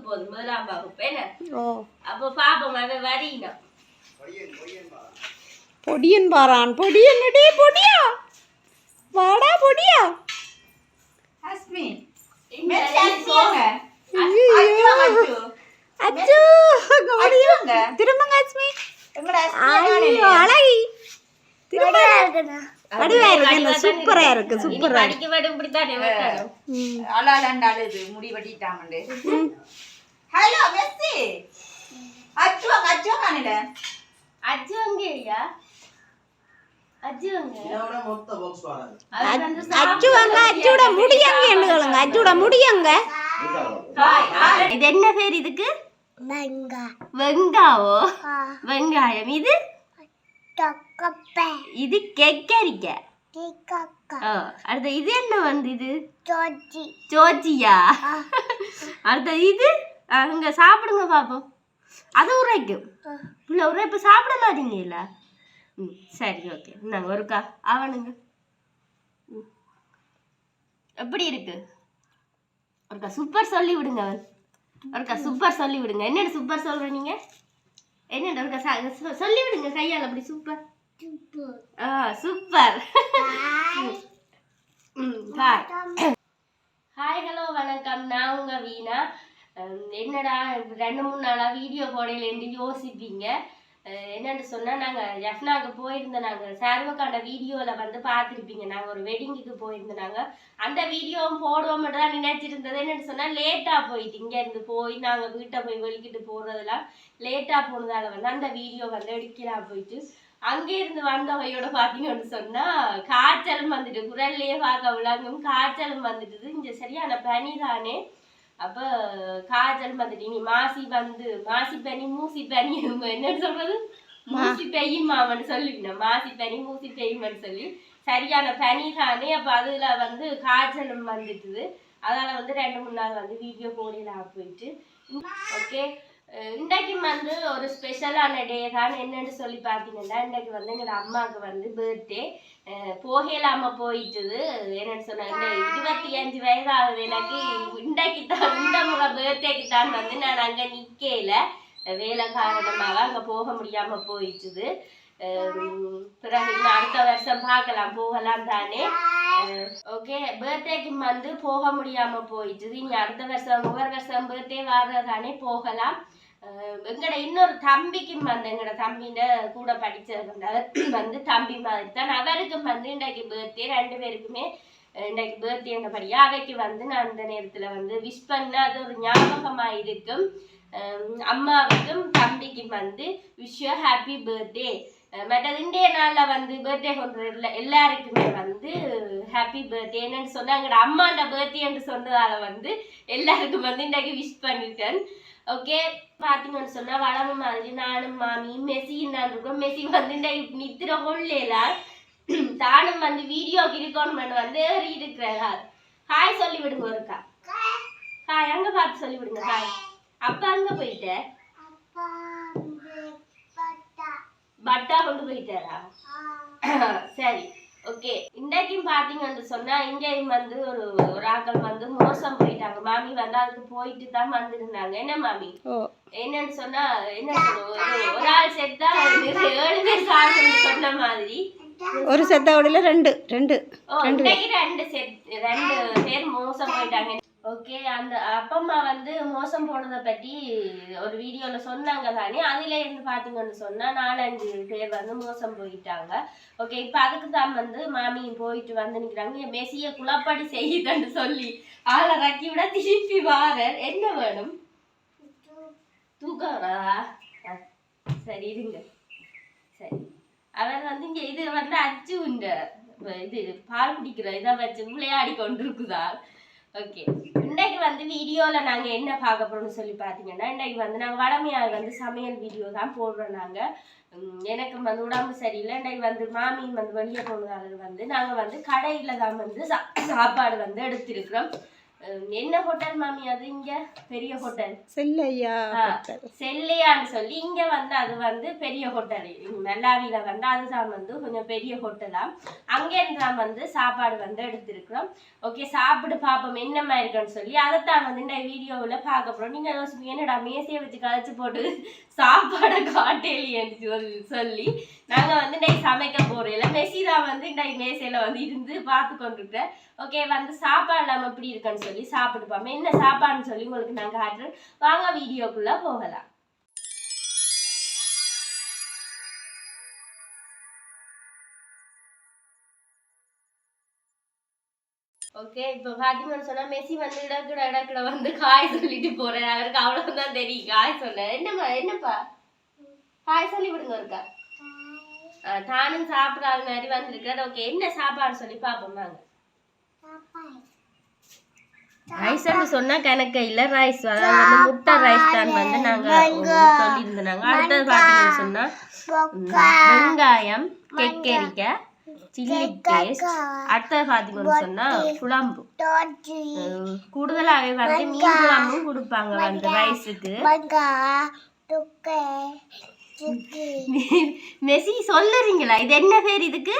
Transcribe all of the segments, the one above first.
போகுது முதலாம் வகுப்பு என்ன அப்போ பாப்போம் அவன் வரையினோம் பொடியன் பாரான் பொடியன் டே பொடியா வாடா பொடியா ஹஸ்மி. அச்சு. திரும்பங்க அழகி திரும்ப வடிவா இருக்கு சூப்பரா இருக்கு. சூப்பரா படிக்க வேண்டும் இப்படித்தானே வைக்கணும். ம். அலாலண்டு அழுது முடி வெட்டிட்டாமண்டு ஹலோ மெஸ்ஸி. அஜு அங்க அங்க அச்சு அச்சோட முடியங்க ஹாய், ஹாய். இது என்ன பேர் இதுக்கு? வெங்காவோ? வெங்காயம். இது? இது கெக்கரிக்காய் ஆ, அடுத்த இது என்ன வந்து இது? சோச்சியா அடுத்த இது? அங்க சாப்பிடுங்க பாப்போம். அது உரைக்கும் இல்லை உரைப்பு சாப்பிட மாட்டீங்கல்ல ம் சரி ஓகே. இந்தாங்க ஒருக்கா. அவனுங்க ம். எப்படி இருக்கு? ஒருக்கா சூப்பர் சொல்லி விடுங்க அவன் ஒருக்கா சூப்பர் சொல்லி விடுங்க என்னென்ன சூப்பர் சொல்ற நீங்க என்னென்ன ஒருக்கா ச- சொ- சொல்லி விடுங்க கையால் அப்படி சூப்பர் ஆ சூப்பர் ம் ஹாய் ஹாய் ஹலோ வணக்கம். நான் உங்க வீணா. என்னடா ரெண்டு மூணு நாளாக வீடியோ போடையிலேருந்து யோசிப்பீங்க. என்னன்னு சொன்னால் நாங்கள் ஜஃப்னாக்கு போயிருந்தோம் நாங்கள் சர்வக்காண்ட வீடியோவில் வந்து பார்த்துருப்பீங்க. நாங்கள் ஒரு வெட்டிங்குக்கு போயிருந்தோம் நாங்கள் அந்த வீடியோவும் போடுவோம் தான் நினைச்சிருந்தது. என்னன்னு சொன்னால் லேட்டாக போயிட்டு இங்கேருந்து போய் நாங்கள் வீட்டை போய் வெளிக்கிட்டு போகிறதெல்லாம் லேட்டாக போனதால வந்து அந்த வீடியோ வந்து எடுக்கிறா போயிட்டு அங்கே இருந்து வந்தவையோட பார்த்தீங்கன்னு சொன்னா காய்ச்சலும் வந்துட்டு குரல்லையே பார்க்க விளங்கும். காய்ச்சலும் வந்துட்டுது இங்க சரியான பனி தானே அப்ப காய்ச்சல் வந்துட்டு நீ மாசி வந்து மாசி பனி மூசி பனி என்ன சொல்றது? மூசி பெய்யும் மாமன்னு சொல்லிவிட்டேன் மாசி பனி மூசி பெய்யும்னு சொல்லி சரியான பனி தானே அப்ப அதுல வந்து காய்ச்சலும் வந்துட்டுது. அதனால வந்து ரெண்டு மூணு நாள் வந்து வீடியோ போடலாம் போயிட்டு. ஓகே? இன்றைக்கு வந்து ஒரு ஸ்பெஷலான டே தான். என்னன்னு சொல்லி பார்த்தீங்கன்னா இன்றைக்கு வந்து எங்களோட அம்மாவுக்கு வந்து பர்த்டே போகலாம போயிட்டுது. என்னன்னு சொன்னாங்க இருபத்தி அஞ்சு வயது ஆகுது எனக்கு இன்றைக்கு தான் இந்த முறை பர்த்டேக்கு தான் வந்து நான் அங்கே நிற்கல வேலை காரணமாக அங்கே போக முடியாமல் போயிட்டுது. பிறகு இன்னும் அடுத்த வருஷம் பார்க்கலாம். போகலாம் தானே. ஓகே பர்த்டேக்கு வந்து போக முடியாம போயிட்டுது. இனி அடுத்த வருஷம் ஒவ்வொரு வருஷம் பர்த்டே வர்றதானே போகலாம். எங்களோட இன்னொரு தம்பிக்கும் வந்து எங்களோட தம்பின கூட படிச்சது வந்து தம்பி மாதிரி தான் அவருக்கும் வந்து இன்றைக்கு பர்த்டே ரெண்டு பேருக்குமே இன்றைக்கு பர்த்டேன்றபடியா அவைக்கு வந்து நான் அந்த நேரத்துல வந்து விஷ் பண்ண அது ஒரு ஞாபகமா இருக்கும் அம்மாவுக்கும் தம்பிக்கும் வந்து விஷ் ஹாப்பி பர்த்டே மற்றது இன்றைய நாளில் வந்து பர்த்டே கொண்டு எல்லாருக்குமே வந்து ஹாப்பி பர்த்டேன்னு என்னன்னு எங்களோட அம்மாண்ட பர்த்டேன்னு சொன்னதால வந்து எல்லாருக்கும் வந்து இன்றைக்கு விஷ் பண்ணிட்டேன் ஓகே பார்த்தீங்கன்னு சொன்னா வளம மாதிரி நானும் மாமி மெஸ்ஸியும் தான் இருக்கோம். மெஸ்ஸி வந்து நித்திர கொள்ளல தானும் வந்து வீடியோ கிரிக்கோன் வந்து இருக்கிறார். ஹாய் சொல்லி விடுங்க ஒருக்கா. ஹாய் அங்க பார்த்து சொல்லி விடுங்க ஹாய் அப்பா அங்க போயிட்ட பட்டா. கொண்டு போயிட்டாரா? சரி. ஓகே இன்றைக்கும் பாத்தீங்கன்னு சொன்னா இங்கேயும் வந்து ஒரு ஒரு ஆக்கள் வந்து மோசம் போயிட்டாங்க. மாமி வந்து அதுக்கு போயிட்டு தான் வந்திருந்தாங்க. என்ன மாமி? என்னன்னு சொன்னா என்ன ஒரு- ஆள் செத்தா ஏழு பேர் சாகணும்னு சொன்ன மாதிரி. ஒரு செத்தாவடியில் ரெண்டு ரெண்டு ரெண்டு. செட் ரெண்டு பேர் மோசம் போயிட்டாங்க. ஓகே அந்த அப்பா அம்மா வந்து மோசம் போனதை பற்றி ஒரு வீடியோவில் சொன்னாங்க தானே? அதில் இருந்து பார்த்தீங்கன்னு சொன்னால் நாலஞ்சு பேர் வந்து மோசம் போயிட்டாங்க. ஓகே இப்போ அதுக்கு தான் வந்து மாமியும் போயிட்டு வந்து நிற்கிறாங்க என் மெஸ்ஸியை குழப்படி செய்யுதுன்னு சொல்லி ஆளை ரக்கி விட திருப்பி வாரர் என்ன வேணும்? தூக்கம் ஆ, சரி இருங்க. சரி. அவர் வந்து இங்கே இது வந்து அச்சு உண்ட. இது பால் குடிக்கிற இதை வச்சு விளையாடி கொண்டிருக்குதா? ஓகே இன்றைக்கு வந்து வீடியோவில் நாங்கள் என்ன பார்க்க போகிறோம்னு சொல்லி பார்த்தீங்கன்னா இன்றைக்கு வந்து நாங்கள் வடமையாக வந்து சமையல் வீடியோ தான் போடுறோம் நாங்கள் எனக்கு வந்து உடம்பு சரியில்லை. இன்றைக்கு வந்து மாமி வந்து வெளியே போனதால வந்து நாங்கள் வந்து கடையில் தான் வந்து சா- சாப்பாடு வந்து எடுத்திருக்கிறோம். என்ன ஹோட்டல் மாமி? அது இங்க? பெரிய ஹோட்டல் செல்லையா செல்லையான்னு சொல்லி இங்க வந்து அது வந்து பெரிய ஹோட்டல் மெல்லாவில வந்து அதுதான் வந்து கொஞ்சம் பெரிய ஹோட்டலா அங்க இருந்து வந்து சாப்பாடு வந்து எடுத்திருக்கிறோம். ஓகே சாப்பிட்டு பார்ப்போம் என்ன மாதிரி இருக்குன்னு சொல்லி. அதைத்தான் வந்து இந்த வீடியோவில் பார்க்க போறோம். நீங்க யோசிப்பீங்க என்னடா மேசையை வச்சு கழிச்சு போட்டு சாப்பாடை காட்டேலியன்னு சொல்லி. நாங்க வந்து இன்னைக்கு சமைக்க போறோம் மெஸ்ஸி தான் வந்து இந்த மேசையில வந்து இருந்து பார்த்து கொண்டிருக்கிறேன் ஓகே வந்து சாப்பாடு இல்லாம எப்படி இருக்குன்னு சொல்லி சாப்பிட்டு என்ன சாப்பாடுன்னு சொல்லி உங்களுக்கு நாங்க காட்டுறேன். வாங்க வீடியோக்குள்ள போகலாம். ஓகே இப்போ பாத்தீங்கன்னு சொன்னா மெஸ்ஸி வந்து இடக்குட இடக்கூட வந்து காய் சொல்லிட்டு போறேன் அவருக்கு அவ்வளவுதான் தெரியும். காய் சொல்ல என்னம்மா என்னப்பா? காய் சொல்லி விடுங்க இருக்கா தானும் சாப்பிடாத மாதிரி வந்திருக்காரு ஓகே. என்ன சாப்பாடு சொல்லி பார்ப்போம் வாங்க. ரைஸ்ன்னு சொன்னா கணக்கு இல்ல. ரைஸ் அதாவது வந்து முட்டை ரைஸ் தான் வந்து நாங்க சொல்லியிருந்தாங்க அடுத்தது பாத்தீங்கன்னு சொன்னா வெங்காயம். கெக்கரிக்காய் சில்லி பேஸ்ட் அடுத்தது பாத்தீங்கன்னு சொன்னா குழம்பு. அஹ், கூடுதலாவே வந்து மீன் குழம்பும் கொடுப்பாங்க வந்து ரைஸுக்கு மெஸ்ஸி சொல்லுறீங்களா? இது என்ன பேர் இதுக்கு?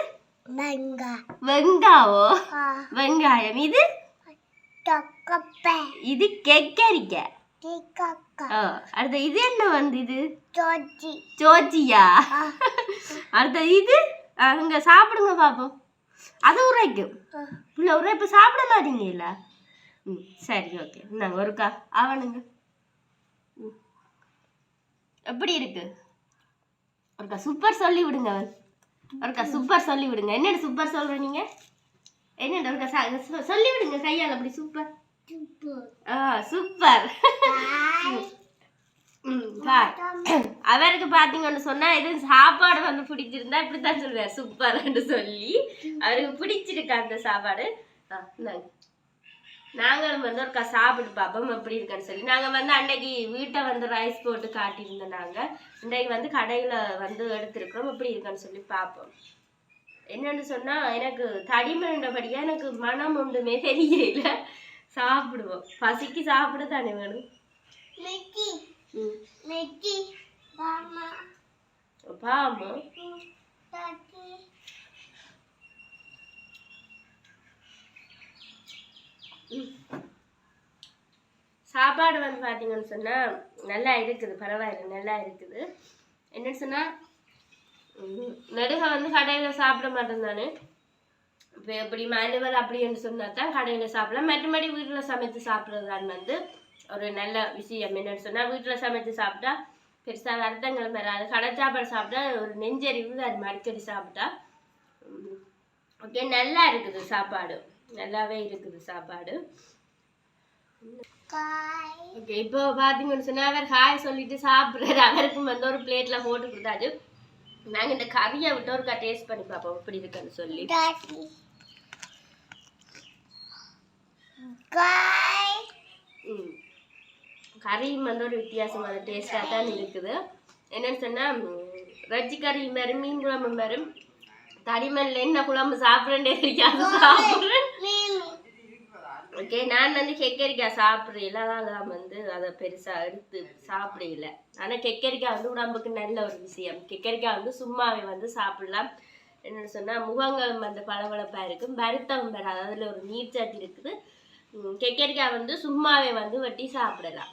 வெங்காவோ? வெங்காயம். இது? இது கெக்கரிக்காய் ஆ, அடுத்து இது என்ன வந்து இது சோச்சியா அடுத்து இது? அங்க சாப்பிடுங்க பாப்போம். அது உரைக்கும் இல்லை உரை இப்போ சாப்பிட மாட்டீங்கல்ல ம் சரி ஓகே. இந்தாங்க ஒருக்கா. அவனுங்க. எப்படி இருக்கு? ஒருக்கா சூப்பர் சொல்லி விடுங்க ஒருக்கா சூப்பர் சொல்லி விடுங்க. என்னடி சூப்பர் சொல்ற நீங்க? என்னென்ன ஒருக்கா சொல்லி விடுங்க கையால் அப்படி சூப்பர் ஆ சூப்பர் ம் அவருக்கு பாத்தீங்கன்னு சொன்னா எதுவும் சாப்பாடு வந்து பிடிச்சிருந்தா இப்படித்தான் சொல்லுவார். சூப்பர்னு சொல்லி. அவருக்கு பிடிச்சிருக்கு அந்த சாப்பாடு. ஆ, நாங்களும் வந்து ஒருக்கா சாப்பிட்டு பார்ப்போம் எப்படி இருக்குன்னு சொல்லி. நாங்கள் வந்து அன்னைக்கு வீட்டை வந்து ரைஸ் போட்டு காட்டியிருந்தோம் நாங்கள் இன்றைக்கு வந்து கடையில் வந்து எடுத்திருக்கிறோம் எப்படி இருக்குன்னு சொல்லி பார்ப்போம் என்னன்னு சொன்னால் எனக்கு தடிமன்றபடியாக எனக்கு மனம் ஒன்றுமே தெரியல. சாப்பிடுவோம். பசிக்கு சாப்பிட தானே வேணும் ம். பாமா சாப்பாடு வந்து பார்த்தீங்கன்னு சொன்னால் நல்லா இருக்குது பரவாயில்ல நல்லா இருக்குது. என்னன்னு சொன்னால் நடுக வந்து கடையில் சாப்பிட மாட்டேன் நான். இப்போ எப்படி மேனுவல் அப்படின்னு சொன்னா தான் கடையில் சாப்பிடலாம். மற்றபடி வீட்டில் சமைத்து சாப்பிட்றதான் வந்து ஒரு நல்ல விஷயம். என்னன்னு சொன்னால் வீட்டில் சமைத்து சாப்பிட்டா பெருசாக வருத்தங்கள் வராது. கடை சாப்பாடு சாப்பிட்டா ஒரு நெஞ்சறிவு அது மடிக்கடி சாப்பிட்டா ஓகே நல்லா இருக்குது சாப்பாடு. நல்லாவே இருக்குது சாப்பாடு. ஓகே இப்போ பார்த்தீங்கன்னு சொன்னால் அவர் ஹாய் சொல்லிட்டு சாப்பிட்றாரு. அவருக்கும் வந்து ஒரு பிளேட்டில் போட்டு கொடுத்தாச்சு நாங்கள் இந்த கறியை விட்டு ஒரு டேஸ்ட் பண்ணி பார்ப்போம். எப்படி இருக்குன்னு சொல்லி. ம். கறியும் வந்து ஒரு வித்தியாசமான டேஸ்டாக தான் இருக்குது. என்னன்னு சொன்னால் ரஜ்ஜி கறி மாதிரி மீன் குழம்பு மாதிரி தடிமல்ல என்ன குழம்பு சாப்பிட்றேன்னே தெரியாது. சாப்பிட்றேன். ஓகே நான் வந்து கெக்கரிக்காய் சாப்பிட்றேன் அதெல்லாம் வந்து அதை பெருசாக எடுத்து சாப்பிடல ஆனால் கெக்கரிக்காய் வந்து உடம்புக்கு நல்ல ஒரு விஷயம். கெக்கரிக்காய் வந்து சும்மாவே வந்து சாப்பிடலாம். என்னென்னு சொன்னால் முகங்கள் வந்து பளபளப்பாக இருக்கும். வருத்தம் வராது. அதில் ஒரு நீர்ச்சத்து இருக்குது. கெக்கரிக்காய் வந்து சும்மாவே வந்து வட்டி சாப்பிடலாம்.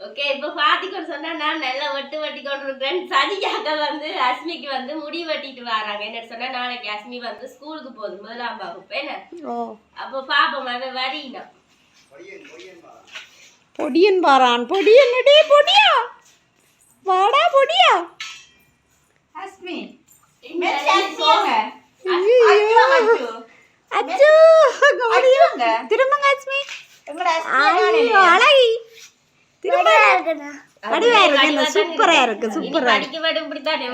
ஓகே இப்போ பாத்திக்கொண்டு சொன்னா நான் நல்லா வெட்டு வெட்டி கொண்டு இருக்கிறேன் சனிக்காக வந்து அஸ்மிக்கு வந்து முடி வெட்டிட்டு வராங்க. என்ன சொன்னா நாளைக்கு அஸ்மி வந்து ஸ்கூலுக்கு போகுது முதலாம் வகுப்பு. என்ன? ஓ. அப்போ பாப்போம் அவன் வரீனா. பொடியன் பாரான். பொடியன் டே பொடியா? வாடா பொடியா? அடிச்சுங்க திரும்பங்க அஸ்மி அழகி. திரும்ப வடிவா இருக்கு. சூப்பரா இருக்கு. இப்படித்தானே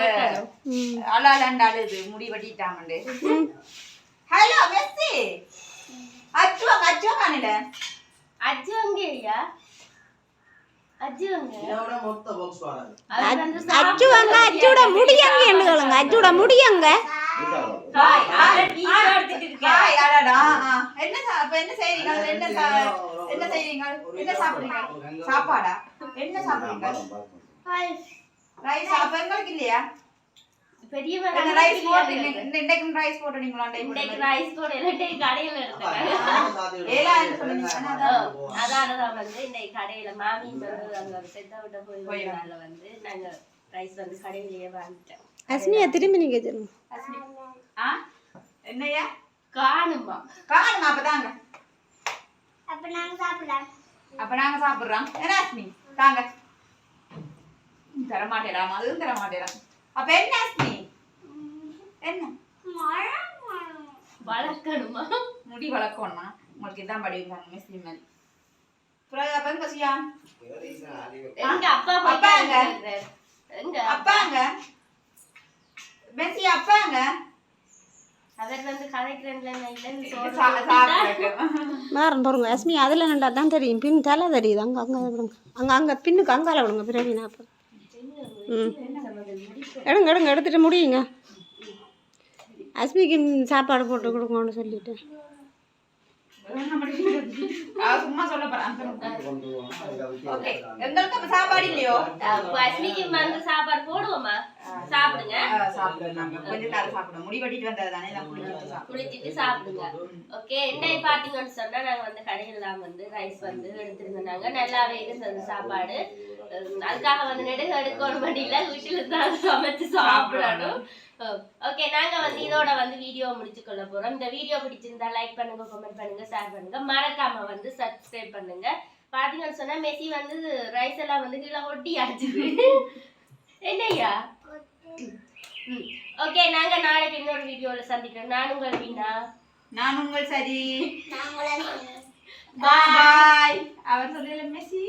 முடி வெட்டிட்டாமண்டு ஹலோ அச்சுவாங்க அச்சுவாங்க அச்சுவாங்க அச்சோட முடியங்க அச்சோட முடியங்க. என்ன அப்ப என்ன செய்றீங்க? என்ன என்ன செய்றீங்க? என்ன சாப்பிடுறீங்க? சாப்பாடா? என்ன சாப்பிடுறீங்க? ரைஸ் அப்ப இல்லையா? பெரியவங்க ரைஸ் போட்டு இந்த ரைஸ் போட்டுட்டீங்களா? இன்னைக்கு ரைஸ் கூட இல்லாட்டி கடையில எடுத்தேன் ஏழாயிரம் சொன்னீங்க. அதான். வந்து இன்னைக்கு கடையில மாமி வந்து அங்க செத்த விட்ட போய் வந்து நாங்க ரைஸ் வந்து கடையிலேயே வாங்கிட்டோம் அஸ்மியா திரும்பி நீங்க. ஆ? என்னய்யா? காணுமா காணுமா அப்பதாங்க. அப்ப நாங்க சாப்பிடலாம் அப்ப நாங்க சாப்பிடுறோம். என்ன அஸ்மி? தாங்க. தர மாட்டேறாம் அதுவும் தர மாட்டேறாம் அப்ப என்ன அஸ்மி என்ன வளர்க்கணுமா முடி வளர்க்கணுமா உங்களுக்கு இதான் படிப்பாங்க மிஸ்லி மாதிரி பிறகு அப்ப எங்க அப்பா அப்பா எங்க? போய் எங்க அப்பாங்க மெஸ்ஸி அப்பாங்க. மாறன் பாருங்க அஸ்மி அதில் நண்டா தான் தெரியும். பின் தலை தெரியுது. அங்கே அங்கே விடுங்க. அங்கே அங்கே பின்னுக்கு அங்கால விடுங்க பிரவீனா அப்புறம் ம். எடுங்க எடுங்க எடுத்துட்டு முடியுங்க. அஸ்மிக்கு சாப்பாடு போட்டு கொடுங்கன்னு சொல்லிட்டு. சும்மா சொல்ல போறான் சாப்பாடு இல்லையோ? அஸ்மிக்கு வந்து சாப்பாடு போடுவோமா? சாப்பிடுங்க. சாப்பிடுங்க கொஞ்ச நேரம் சாப்பிடுவோம் முடி வெட்டிட்டு வந்தது தானே நான் குளிச்சுட்டு குளிச்சிட்டு சாப்பிடுங்க. ஓகே என்ன பாத்தீங்கன்னு சொன்னா நாங்க வந்து கடையிலாம் வந்து ரைஸ் வந்து எடுத்திருந்தாங்க நல்லாவே இருந்தது சாப்பாடு. அதுக்காக வந்து நெடுக எடுக்கணும் இல்ல வீட்டுல தான் சமைச்சு சாப்பிடணும். ஓகே நாங்க வந்து இதோட வந்து வீடியோ முடிச்சு கொள்ள போறோம். இந்த வீடியோ பிடிச்சிருந்தா லைக் பண்ணுங்க கமெண்ட் பண்ணுங்க ஷேர் பண்ணுங்க. மறக்காம வந்து சப்ஸ்கிரைப் பண்ணுங்க. பாத்தீங்கன்னு சொன்னா மெஸ்ஸி வந்து ரைஸ் எல்லாம் வந்து கீழே ஒட்டி அடிச்சுது என்னய்யா? ஓகே நாங்க நாளைக்கு இன்னொரு வீடியோல சந்திக்கிறோம். நான் உங்கள் வீணா. நான் உங்கள் சரி பாய் அவர் சொல்லல மெஸ்ஸி.